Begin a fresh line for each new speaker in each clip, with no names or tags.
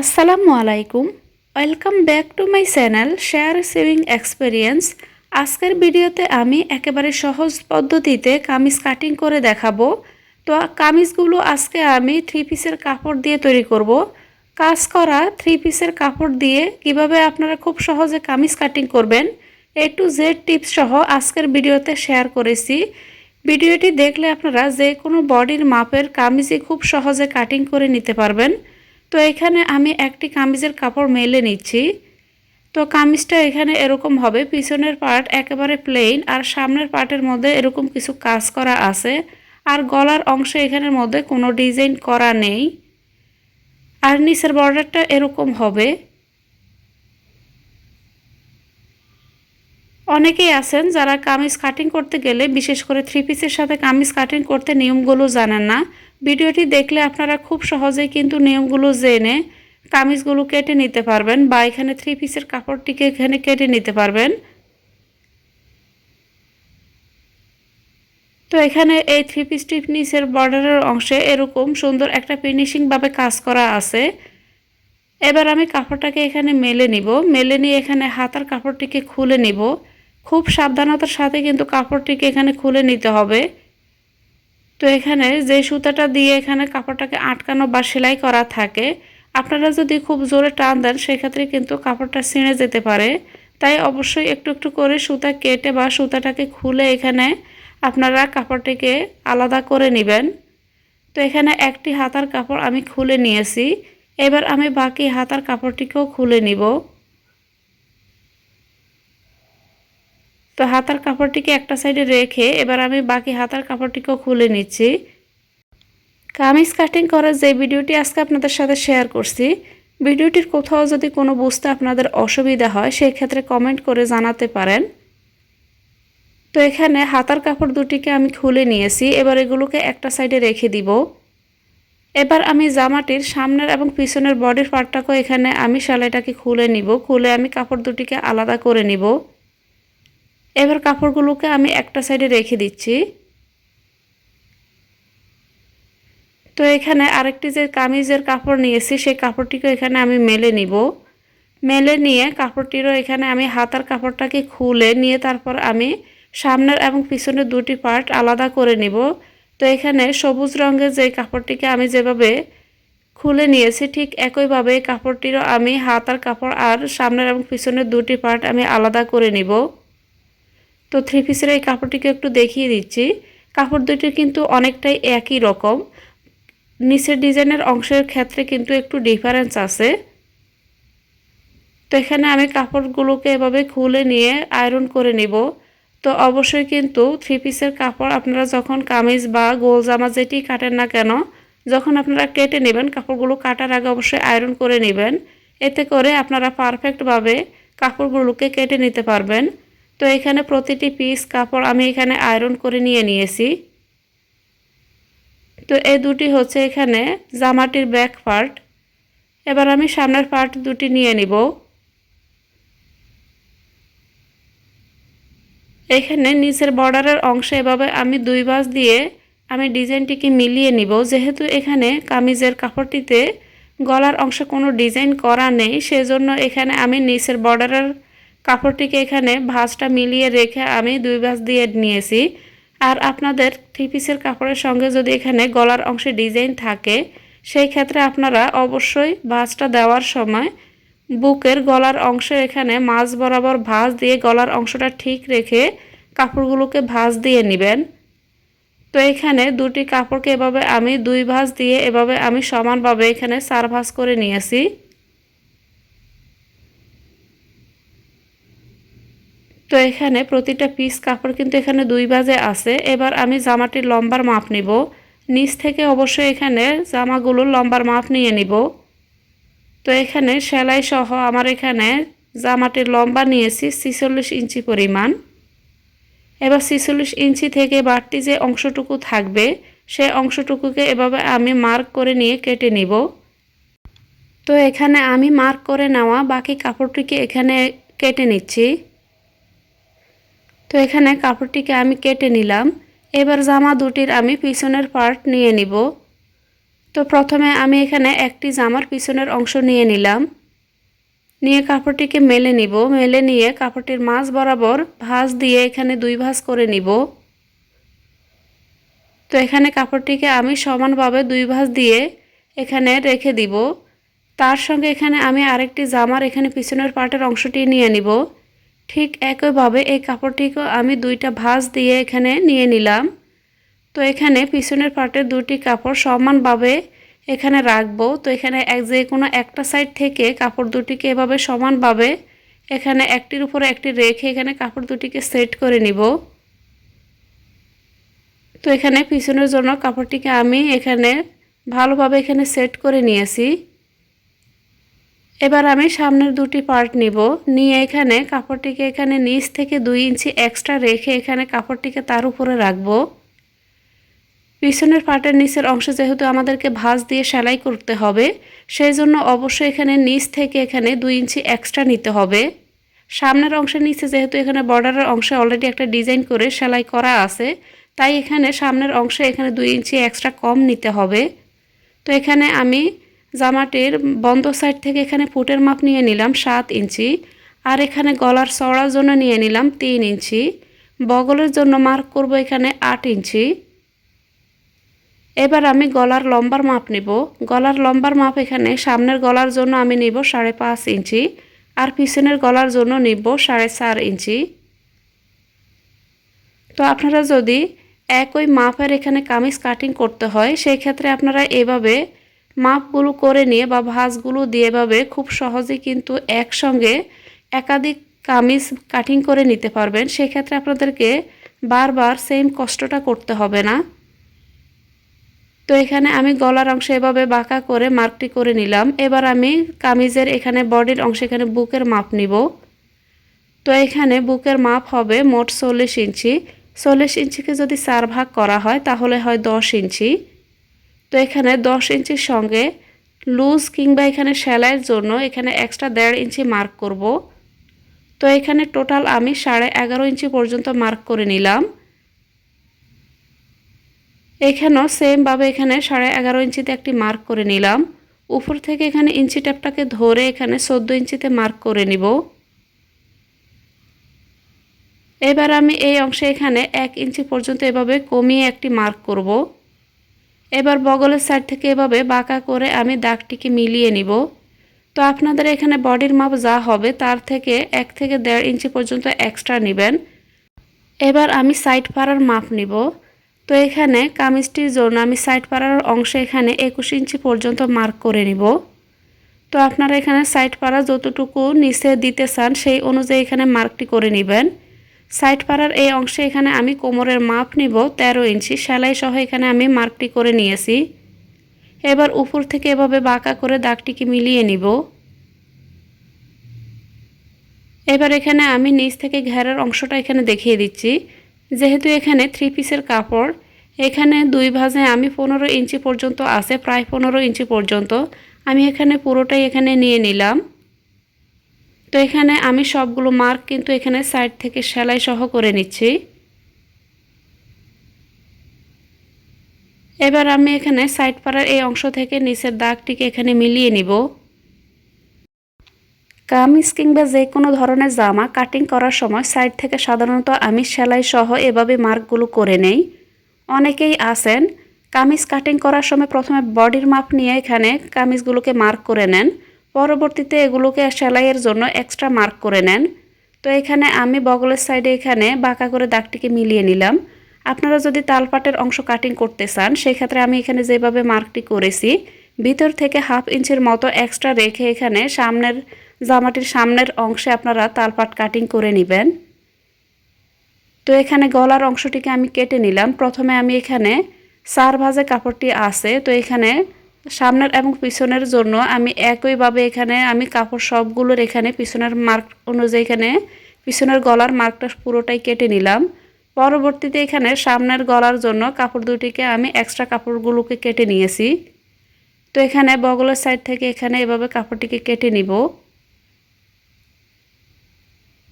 আসসালামু আলাইকুম। Welcome back to my channel share saving experience আজকের ভিডিওতে আমি একেবারে সহজ পদ্ধতিতে কামিজ কাটিং করে দেখাবো। তো কামিজগুলো আজকে আমি থ্রি পিসের কাপড় দিয়ে তৈরি করব। কাজ করা থ্রি পিসের কাপড় দিয়ে কীভাবে আপনারা খুব সহজে কামিজ কাটিং করবেন এ টু জেড টিপস সহ আজকের ভিডিওতে শেয়ার করেছি। ভিডিওটি দেখলে আপনারা যে কোনো বডির মাপের কামিজই খুব সহজে কাটিং করে নিতে পারবেন। তো এখানে আমি একটি কামিজের কাপড় মেলে নিচ্ছি। তো কামিজটা এখানে এরকম হবে, পিছনের পার্ট একেবারে প্লেন আর সামনের পার্টের মধ্যে এরকম কিছু কাজ করা আছে। আর গলার অংশে এখানের মধ্যে কোনো ডিজাইন করা নেই। আর নিচের বর্ডারটা এরকম হবে। অনেকেই আছেন যারা কামিজ কাটিং করতে গেলে, বিশেষ করে থ্রি পিসের সাথে কামিজ কাটিং করতে নিয়মগুলো জানেন না। ভিডিওটি দেখলে আপনারা খুব সহজেই কিন্তু নিয়মগুলো জেনে কামিজগুলো কেটে নিতে পারবেন বা এখানে থ্রি পিসের কাপড়টিকে এখানে কেটে নিতে পারবেন। তো এখানে এই থ্রি পিস টিপ নিচের বর্ডারের অংশে এরকম সুন্দর একটা ফিনিশিংভাবে কাজ করা আছে। এবার আমি কাপড়টাকে এখানে মেলে নিব। মেলে নিয়ে এখানে হাতার কাপড়টিকে খুলে নিব। খুব সাবধানতার সাথে কিন্তু কাপড়টিকে এখানে খুলে নিতে হবে। তো এখানে যে সুতাটা দিয়ে এখানে কাপড়টাকে আটকানো বা সেলাই করা থাকে, আপনারা যদি খুব জোরে টান দেন, সেক্ষেত্রে কিন্তু কাপড়টা ছিঁড়ে যেতে পারে। তাই অবশ্যই একটু একটু করে সুতা কেটে বা সুতাটাকে খুলে এখানে আপনারা কাপড়টিকে আলাদা করে নেবেন। তো এখানে একটি হাতার কাপড় আমি খুলে নিয়েছি। এবার আমি বাকি হাতার কাপড়টিকেও খুলে নিব। তো হাতার কাপড়টিকে একটা সাইডে রেখে এবার আমি বাকি হাতার কাপড়টিকেও খুলে নিচ্ছি। কামিজ কাটিং করার যে ভিডিওটি আজকে আপনাদের সাথে শেয়ার করছি, ভিডিওটির কোথাও যদি কোনো বুঝতে আপনাদের অসুবিধা হয় সেই ক্ষেত্রে কমেন্ট করে জানাতে পারেন। তো এখানে হাতার কাপড় দুটিকে আমি খুলে নিয়েছি, এবার এগুলোকে একটা সাইডে রেখে দিব। এবার আমি জামাটির সামনের এবং পিছনের বডির পার্টটাকেও এখানে আমি সেলাইটাকে খুলে নিব, খুলে আমি কাপড় দুটিকে আলাদা করে নিব। এবার কাপড়গুলোকে আমি একটা সাইডে রেখে দিচ্ছি। তো এখানে আরেকটি যে কামিজের কাপড় নিয়েছি, সেই কাপড়টিকে এখানে আমি মেলে নিব। মেলে নিয়ে কাপড়টিরও এখানে আমি হাতার কাপড়টাকে খুলে নিয়ে তারপর আমি সামনের এবং পিছনের দুটি পার্ট আলাদা করে নিব। তো এখানে সবুজ রঙের যে কাপড়টিকে আমি যেভাবে খুলে নিয়েছি, ঠিক একইভাবে কাপড়টিরও আমি হাতার কাপড় আর সামনের এবং পিছনের দুটি পার্ট আমি আলাদা করে নিব। তো থ্রি পিসের এই কাপড়টিকে একটু দেখিয়ে দিচ্ছি। কাপড় দুটি কিন্তু অনেকটাই একই রকম। নিচের ডিজাইনের অংশের ক্ষেত্রে কিন্তু একটু ডিফারেন্স আছে। তো এখানে আমি কাপড়গুলোকে এভাবে খুলে নিয়ে আয়রন করে নিব। তো অবশ্যই কিন্তু থ্রি পিসের কাপড় আপনারা যখন কামিজ বা গোল জামা যেটি কাটেন না কেন, যখন আপনারা কেটে নেবেন, কাপড়গুলো কাটার আগে অবশ্যই আয়রন করে নেবেন। এতে করে আপনারা পারফেক্টভাবে কাপড়গুলোকে কেটে নিতে পারবেন। তো এখানে প্রতিটি পিস কাপড় আমি এখানে আয়রন করে নিয়ে নিয়েছি। তো এই দুটি হচ্ছে এখানে জামাটির ব্যাক পার্ট এবার আমি সামনের পার্ট দুটি নিয়ে নিব। এখানে নিচের বর্ডারের অংশে এভাবে আমি দুই বাস দিয়ে আমি ডিজাইনটিকে মিলিয়ে নিব। যেহেতু এখানে কামিজের কাপড়টিতে গলার অংশে কোনো ডিজাইন করা নেই, সেজন্য এখানে আমি নিচের বর্ডারের কাপড়টিকে এখানে ভাঁজটা মিলিয়ে রেখে আমি দুই ভাঁজ দিয়ে নিয়েছি। আর আপনাদের থ্রি পিসের কাপড়ের সঙ্গে যদি এখানে গলার অংশে ডিজাইন থাকে, সেই ক্ষেত্রে আপনারা অবশ্যই ভাঁজটা দেওয়ার সময় বুকের গলার অংশে এখানে মাছ বরাবর ভাঁজ দিয়ে গলার অংশটা ঠিক রেখে কাপড়গুলোকে ভাঁজ দিয়ে নেবেন। তো এখানে দুটি কাপড়কে এভাবে আমি দুই ভাঁজ দিয়ে এভাবে আমি সমানভাবে এখানে চার ভাঁজ করে নিয়েছি। তো এখানে প্রতিটা পিস কাপড় কিন্তু এখানে দুই বাজে আছে। এবার আমি জামাটির লম্বার মাপ নিব। নিচ থেকে অবশ্যই এখানে জামাগুলোর লম্বার মাপ নিয়ে নিব। তো এখানে সেলাই সহ আমার এখানে জামাটির লম্বা নিয়েছি ছিচল্লিশ ইঞ্চি পরিমাণ। এবার ছিচল্লিশ ইঞ্চি থেকে বাড়তি যে অংশটুকু থাকবে, সে অংশটুকুকে এভাবে আমি মার্ক করে নিয়ে কেটে নিব। তো এখানে আমি মার্ক করে নেওয়া বাকি কাপড়টিকে এখানে কেটে নিচ্ছি। তো এখানে কাপড়টিকে আমি কেটে নিলাম। এবার জামা দুটির আমি পিছনের পার্ট নিয়ে নিব। তো প্রথমে আমি এখানে একটি জামার পিছনের অংশ নিয়ে নিলাম। নিয়ে কাপড়টিকে মেলে নিব। মেলে নিয়ে কাপড়টির মাঝ বরাবর ভাঁজ দিয়ে এখানে দুই ভাঁজ করে নিব। তো এখানে কাপড়টিকে আমি সমানভাবে দুই ভাঁজ দিয়ে এখানে রেখে দিব। তার সঙ্গে এখানে আমি আরেকটি জামার এখানে পিছনের পার্টের অংশটি নিয়ে নিব। ঠিক একইভাবে এই কাপড়টিকেও আমি দুইটা ভাঁজ দিয়ে এখানে নিয়ে নিলাম। তো এখানে পিছনের পার্টের দুটি কাপড় সমানভাবে এখানে রাখব। তো এখানে এক যে কোনো একটা সাইড থেকে কাপড় দুটিকে এভাবে সমানভাবে এখানে একটির উপরে একটি রেখে এখানে কাপড় দুটিকে সেট করে নিব। তো এখানে পিছনের জন্য কাপড়টিকে আমি এখানে ভালোভাবে এখানে সেট করে নিয়েছি। এবার আমি সামনের দুটি পার্ট নিব। নিয়ে এখানে কাপড়টিকে এখানে নিচ থেকে দুই ইঞ্চি এক্সট্রা রেখে এখানে কাপড়টিকে তার উপরে রাখব। পিছনের পাটের নিচের অংশ যেহেতু আমাদেরকে ভাঁজ দিয়ে সেলাই করতে হবে, সেই জন্য অবশ্যই এখানে নিচ থেকে এখানে দুই ইঞ্চি এক্সট্রা নিতে হবে। সামনের অংশের নিচে যেহেতু এখানে বর্ডারের অংশে অলরেডি একটা ডিজাইন করে সেলাই করা আছে, তাই এখানে সামনের অংশে এখানে দুই ইঞ্চি এক্সট্রা কম নিতে হবে। তো এখানে আমি জামাটির বন্ধ সাইড থেকে এখানে ফুটের মাপ নিয়ে নিলাম সাত ইঞ্চি, আর এখানে গলার চড়ার জন্য নিয়ে নিলাম তিন ইঞ্চি। বগলের জন্য মার্ক করব এখানে আট ইঞ্চি। এবার আমি গলার লম্বার মাপ নিব। গলার লম্বার মাপ এখানে সামনের গলার জন্য আমি নিব সাড়ে পাঁচ ইঞ্চি, আর পিছনের গলার জন্য নিব সাড়ে চার ইঞ্চি। তো আপনারা যদি একই মাপের এখানে কামিজ কাটিং করতে হয়, সেই ক্ষেত্রে আপনারা এভাবে মাপগুলো করে নিয়ে বা ভাঁজগুলো দিয়ে এভাবে খুব সহজে কিন্তু একসঙ্গে একাধিক কামিজ কাটিং করে নিতে পারবেন। সেক্ষেত্রে আপনাদেরকে বারবার সেম কষ্টটা করতে হবে না। তো এখানে আমি গলার অংশে এভাবে বাঁকা করে মার্কটি করে নিলাম। এবার আমি কামিজের এখানে বডির অংশে, এখানে বুকের মাপ নিব। তো এখানে বুকের মাপ হবে মোট চল্লিশ ইঞ্চি। চল্লিশ ইঞ্চিকে যদি চার ভাগ করা হয়, তাহলে হয় দশ ইঞ্চি। তো এখানে দশ ইঞ্চির সঙ্গে লুজ কিংবা এখানে সেলাইয়ের জন্য এখানে এক্সট্রা দেড় ইঞ্চি মার্ক করব। তো এখানে টোটাল আমি সাড়ে এগারো ইঞ্চি পর্যন্ত মার্ক করে নিলাম। এখানেও সেমভাবে এখানে সাড়ে এগারো ইঞ্চিতে একটি মার্ক করে নিলাম। উপর থেকে এখানে ইঞ্চি ট্যাপটাকে ধরে এখানে চোদ্দ ইঞ্চিতে মার্ক করে নিব। এবার আমি এই অংশে এখানে এক ইঞ্চি পর্যন্ত এভাবে কমিয়ে একটি মার্ক করব। এবার বগলের সাইড থেকে এভাবে বাঁকা করে আমি দাগটিকে মিলিয়ে নিব। তো আপনাদের এখানে বডির মাপ যা হবে তার থেকে এক থেকে দেড় ইঞ্চি পর্যন্ত এক্সট্রা নেবেন। এবার আমি সাইড পাড়ার মাপ নিব। তো এখানে কামিজটির জন্য আমি সাইড পাড়ার অংশে এখানে একুশ ইঞ্চি পর্যন্ত মার্ক করে নিব। তো আপনারা এখানে সাইড পাড়া যতটুকু নিচে দিতে চান সেই অনুযায়ী এখানে মার্কটি করে নেবেন। সাইড পাড়ার এই অংশে এখানে আমি কোমরের মাপ নিব ১৩ ইঞ্চি সেলাই সহ এখানে আমি মার্কটি করে নিয়েছি। এবার উপর থেকে এভাবে বাঁকা করে দাগটিকে মিলিয়ে নিব। এবার এখানে আমি নিচ থেকে ঘেরার অংশটা এখানে দেখিয়ে দিচ্ছি। যেহেতু এখানে থ্রি পিসের কাপড়, এখানে দুই ভাজে আমি পনেরো ইঞ্চি পর্যন্ত আছে, প্রায় পনেরো ইঞ্চি পর্যন্ত। আমি এখানে পুরোটাই এখানে নিয়ে নিলাম। তো এখানে আমি সবগুলো মার্ক কিন্তু এখানে সাইড থেকে সেলাই সহ করে নিচ্ছি। এবার আমি এখানে সাইড পাড়ার এই অংশ থেকে নিচের দাগটিকে এখানে মিলিয়ে নিব। কামিজ কিংবা যে কোনো ধরনের জামা কাটিং করার সময় সাইড থেকে সাধারণত আমি সেলাই সহ এভাবে মার্কগুলো করে নেই। অনেকেই আসেন কামিজ কাটিং করার সময় প্রথমে বডির মাপ নিয়ে এখানে কামিজগুলোকে মার্ক করে নেন। পরবর্তীতে এগুলোকে সেলাইয়ের জন্য এক্সট্রা মার্ক করে নেন। তো এখানে আমি বগলের সাইডে এখানে বাঁকা করে দাগটিকে মিলিয়ে নিলাম। আপনারা যদি তালপাটের অংশ কাটিং করতে চান, সেক্ষেত্রে আমি এখানে যেভাবে মার্কটি করেছি, ভিতর থেকে হাফ ইঞ্চির মতো এক্সট্রা রেখে এখানে সামনের জামাটির সামনের অংশে আপনারা তালপাট কাটিং করে নেবেন। তো এখানে গলার অংশটিকে আমি কেটে নিলাম। প্রথমে আমি এখানে চার ভাজে কাপড়টি আছে, তো এখানে সামনের এবং পিছনের জন্য আমি একইভাবে এখানে আমি কাপড় সবগুলোর এখানে পিছনের মার্ক অনুযায়ী এখানে পিছনের গলার মার্কটা পুরোটাই কেটে নিলাম। পরবর্তীতে এখানে সামনের গলার জন্য কাপড় দুটিকে আমি এক্সট্রা কাপড়গুলোকে কেটে নিয়েছি। তো এখানে বগলের সাইড থেকে এখানে এভাবে কাপড়টিকে কেটে নিব।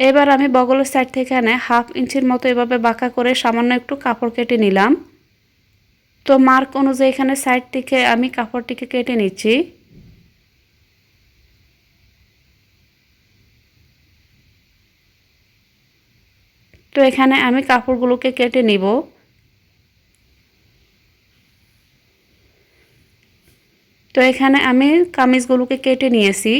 এবার আমি বগলের সাইড থেকে এখানে হাফ ইঞ্চির মতো এভাবে বাঁকা করে সামান্য একটু কাপড় কেটে নিলাম। তো মার্ক অনুযায়ী এখানে সাইড থেকে আমি কাপড়টিকে কেটে নিচ্ছি। তো এখানে আমি কাপড়গুলোকে কেটে নিব। তো এখানে আমি কামিজগুলোকে কেটে নিয়েছি।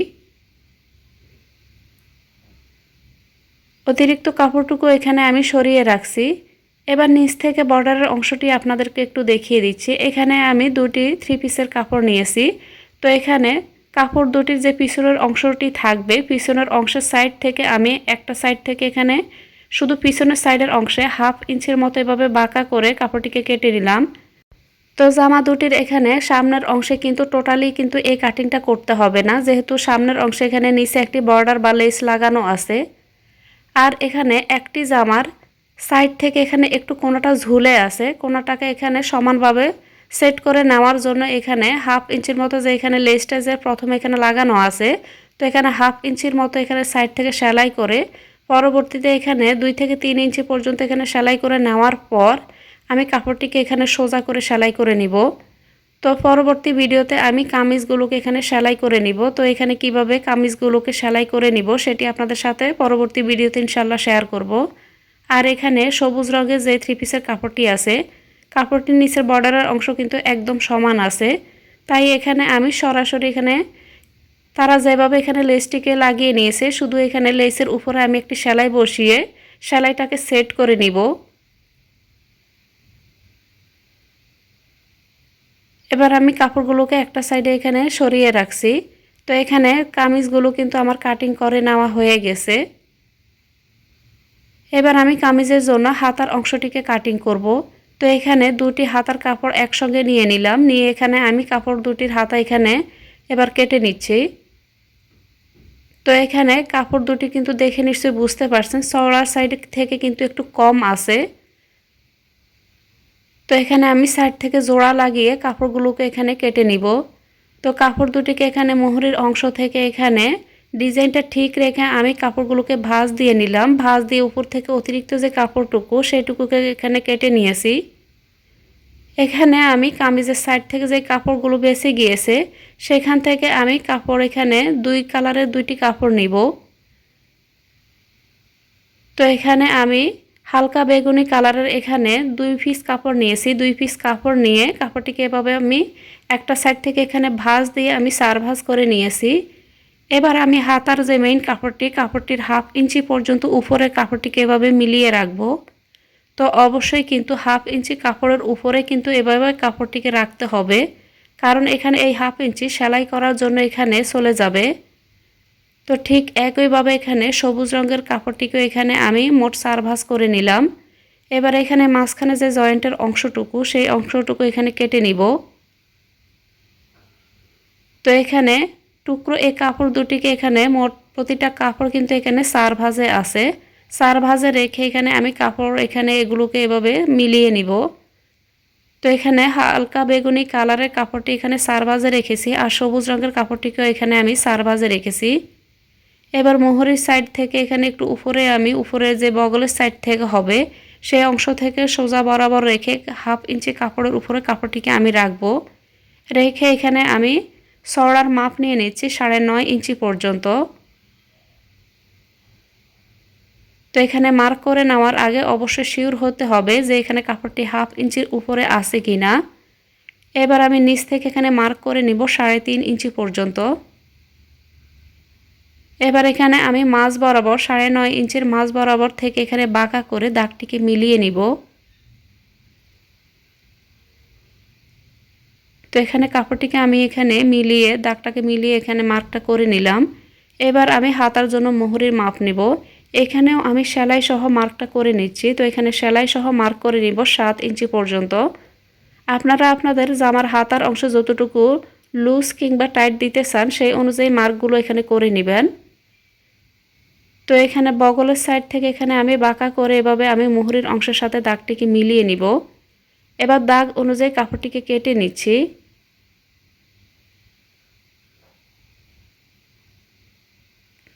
অতিরিক্ত কাপড়টুকু এখানে আমি সরিয়ে রাখছি। এবার নিচ থেকে বর্ডারের অংশটি আপনাদেরকে একটু দেখিয়ে দিচ্ছি। এখানে আমি দুটি থ্রি পিসের কাপড় নিয়েছি। তো এখানে কাপড় দুটির যে পিছনের অংশটি থাকবে, পিছনের অংশের সাইড থেকে আমি একটা সাইড থেকে এখানে শুধু পিছনের সাইডের অংশে হাফ ইঞ্চির মতো এভাবে বাঁকা করে কাপড়টিকে কেটে নিলাম। তো জামা দুটির এখানে সামনের অংশে কিন্তু টোটালি কিন্তু এই কাটিংটা করতে হবে না, যেহেতু সামনের অংশে এখানে নিচে একটি বর্ডার বা লেস লাগানো আছে। আর এখানে একটি জামার সাইড থেকে এখানে একটু কোনাটা ঝুলে আছে। কোনাটাকে এখানে সমানভাবে সেট করে নেওয়ার জন্য এখানে হাফ ইঞ্চির মতো যে এখানে লেসটা যে প্রথমে এখানে লাগানো আছে, তো এখানে হাফ ইঞ্চির মতো এখানে সাইড থেকে সেলাই করে পরবর্তীতে এখানে দুই থেকে তিন ইঞ্চি পর্যন্ত এখানে সেলাই করে নেওয়ার পর আমি কাপড়টিকে এখানে সোজা করে সেলাই করে নিব। তো পরবর্তী ভিডিওতে আমি কামিজগুলোকে এখানে সেলাই করে নিব। তো এখানে কীভাবে কামিজগুলোকে সেলাই করে নিব সেটি আপনাদের সাথে পরবর্তী ভিডিওতে ইনশাল্লাহ শেয়ার করব। আর এখানে সবুজ রঙের যে থ্রি পিসের কাপড়টি আছে, কাপড়টির নিচের বর্ডারের অংশ কিন্তু একদম সমান আছে। তাই এখানে আমি সরাসরি এখানে, তারা যেভাবে এখানে লেসটিকে লাগিয়ে নিয়েছে, শুধু এখানে লেসের উপরে আমি একটি সেলাই বসিয়ে সেলাইটাকে সেট করে নিব। এবার আমি কাপড়গুলোকে একটা সাইডে এখানে সরিয়ে রাখছি। তো এখানে কামিজগুলো কিন্তু আমার কাটিং করে নেওয়া হয়ে গেছে। এবার আমি কামিজের জন্য হাতার অংশটিকে কাটিং করব। তো এখানে দুটি হাতার কাপড় একসঙ্গে নিয়ে নিলাম। নিয়ে এখানে আমি কাপড় দুটির হাতা এখানে এবার কেটে নিচ্ছি। তো এখানে কাপড় দুটি কিন্তু দেখে নিশ্চয়ই বুঝতে পারছেন, চওড়ার সাইড থেকে কিন্তু একটু কম আছে। তো এখানে আমি সাইড থেকে জোড়া লাগিয়ে কাপড়গুলোকে এখানে কেটে নিব। তো কাপড় দুটিকে এখানে মোহরির অংশ থেকে এখানে ডিজাইনটা ঠিক রেখে আমি কাপড়গুলোকে ভাঁজ দিয়ে নিলাম। ভাঁজ দিয়ে উপর থেকে অতিরিক্ত যে কাপড়টুকু সেটুকুকে এখানে কেটে নিয়েছি। এখানে আমি কামিজের সাইড থেকে যে কাপড়গুলো বেঁচে গিয়েছে, সেখান থেকে আমি কাপড় এখানে দুই কালারের দুইটি কাপড় নিব। তো এখানে আমি হালকা বেগুনি কালারের এখানে দুই পিস কাপড় নিয়েছি। দুই পিস কাপড় নিয়ে কাপড়টিকে এভাবে আমি একটা সাইড থেকে এখানে ভাঁজ দিয়ে আমি সার ভাঁজ করে নিয়েছি। এবার আমি হাতার যে মেইন কাপড়টি, কাপড়টির হাফ ইঞ্চি পর্যন্ত উপরে কাপড়টিকে এভাবে মিলিয়ে রাখব। তো অবশ্যই কিন্তু হাফ ইঞ্চি কাপড়ের উপরে কিন্তু এভাবে কাপড়টিকে রাখতে হবে। কারণ এখানে এই হাফ ইঞ্চি সেলাই করার জন্য এখানে চলে যাবে। তো ঠিক একইভাবে এখানে সবুজ রঙের কাপড়টিকে এখানে আমি মোট সারভাস করে নিলাম। এবার এখানে মাঝখানে যে জয়েন্টের অংশটুকু, সেই অংশটুকু এখানে কেটে নিব। তো এখানে টুকরো, এই কাপড় দুটিকে এখানে মোট প্রতিটা কাপড় কিন্তু এখানে সার ভাজে আছে। সার ভাজে রেখে এখানে আমি কাপড় এখানে এগুলোকে এভাবে মিলিয়ে নিব। তো এখানে হালকা বেগুনি কালারের কাপড়টি এখানে সার ভাজে রেখেছি আর সবুজ রঙের কাপড়টিকেও এখানে আমি সার ভাজে রেখেছি। এবার মোহরির সাইড থেকে এখানে একটু উপরে আমি উপরে যে বগলের সাইড থেকে হবে, সেই অংশ থেকে সোজা বরাবর রেখে হাফ ইঞ্চি কাপড়ের উপরে কাপড়টিকে আমি রাখব। রেখে এখানে আমি সরার মাপ নিয়ে নিচ্ছি সাড়ে নয় ইঞ্চি পর্যন্ত। তো এখানে মার্ক করে নেওয়ার আগে অবশ্যই শিওর হতে হবে যে এখানে কাপড়টি হাফ ইঞ্চির উপরে আছে কি না এবার আমি নিচ থেকে এখানে মার্ক করে নিব সাড়ে তিন ইঞ্চি পর্যন্ত। এবার এখানে আমি মাছ বরাবর সাড়ে নয় ইঞ্চির মাছ বরাবর থেকে এখানে বাঁকা করে দাগটিকে মিলিয়ে নিব। তো এখানে কাপড়টিকে আমি এখানে মিলিয়ে, দাগটাকে মিলিয়ে এখানে মার্কটা করে নিলাম। এবার আমি হাতার জন্য মোহরির মাপ নিব। এখানেও আমি সেলাই সহ মার্কটা করে নিচ্ছি। তো এখানে সেলাই সহ মার্ক করে নিব সাত ইঞ্চি পর্যন্ত। আপনারা আপনাদের জামার হাতার অংশ যতটুকু লুজ কিংবা টাইট দিতে চান, সেই অনুযায়ী মার্কগুলো এখানে করে নেবেন। তো এখানে বগলের সাইড থেকে এখানে আমি বাঁকা করে এভাবে আমি মুহুরির অংশের সাথে দাগটিকে মিলিয়ে নিব। এবার দাগ অনুযায়ী কাপড়টিকে কেটে নিচ্ছি।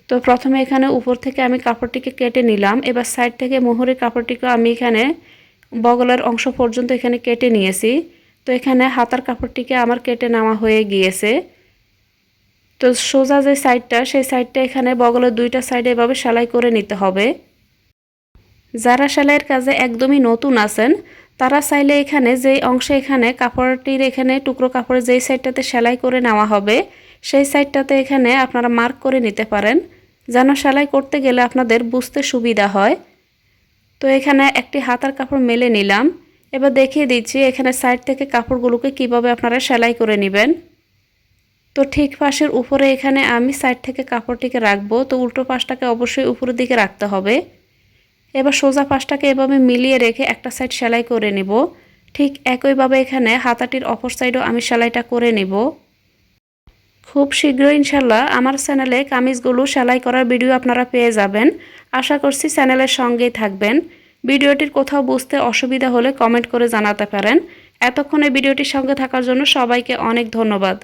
তো প্রথমে এখানে উপর থেকে আমি কাপড়টিকে কেটে নিলাম। এবার সাইড থেকে মোহরের কাপড়টিকে আমি এখানে বগলের অংশ পর্যন্ত এখানে কেটে নিয়েছি। তো এখানে হাতার কাপড়টিকে আমার কেটে নেওয়া হয়ে গিয়েছে। তো সোজা যে সাইডটা, সেই সাইডটা এখানে বগলের দুইটা সাইডে এভাবে সেলাই করে নিতে হবে। যারা সেলাইয়ের কাজে একদমই নতুন আছেন, তারা চাইলে এখানে যেই অংশে এখানে কাপড়টির এখানে টুকরো কাপড়ের যেই সাইডটাতে সেলাই করে নেওয়া হবে সেই সাইডটাতে এখানে আপনারা মার্ক করে নিতে পারেন। যেন সেলাই করতে গেলে আপনাদের বুঝতে সুবিধা হয়। তো এখানে একটি হাতার কাপড় মেলে নিলাম। এবার দেখিয়ে দিচ্ছি এখানে সাইড থেকে কাপড়গুলোকে কীভাবে আপনারা সেলাই করে নেবেন। তো ঠিক পাশের উপরে এখানে আমি সাইড থেকে কাপড়টিকে রাখব। তো উল্টো পাশটাকে অবশ্যই উপরের দিকে রাখতে হবে। এবার সোজা পাশটাকে এভাবে মিলিয়ে রেখে একটা সাইড সেলাই করে নেব। ঠিক একইভাবে এখানে হাতাটির অপর সাইডও আমি সেলাইটা করে নেব। খুব শীঘ্র ইনশাল্লাহ আমার চ্যানেলে কামিজগুলো সেলাই করার ভিডিও আপনারা পেয়ে যাবেন। আশা করছি চ্যানেলের সঙ্গেই থাকবেন। ভিডিওটির কোথাও বুঝতে অসুবিধা হলে কমেন্ট করে জানাতে পারেন। এতক্ষণে ভিডিওটির সঙ্গে থাকার জন্য সবাইকে অনেক ধন্যবাদ।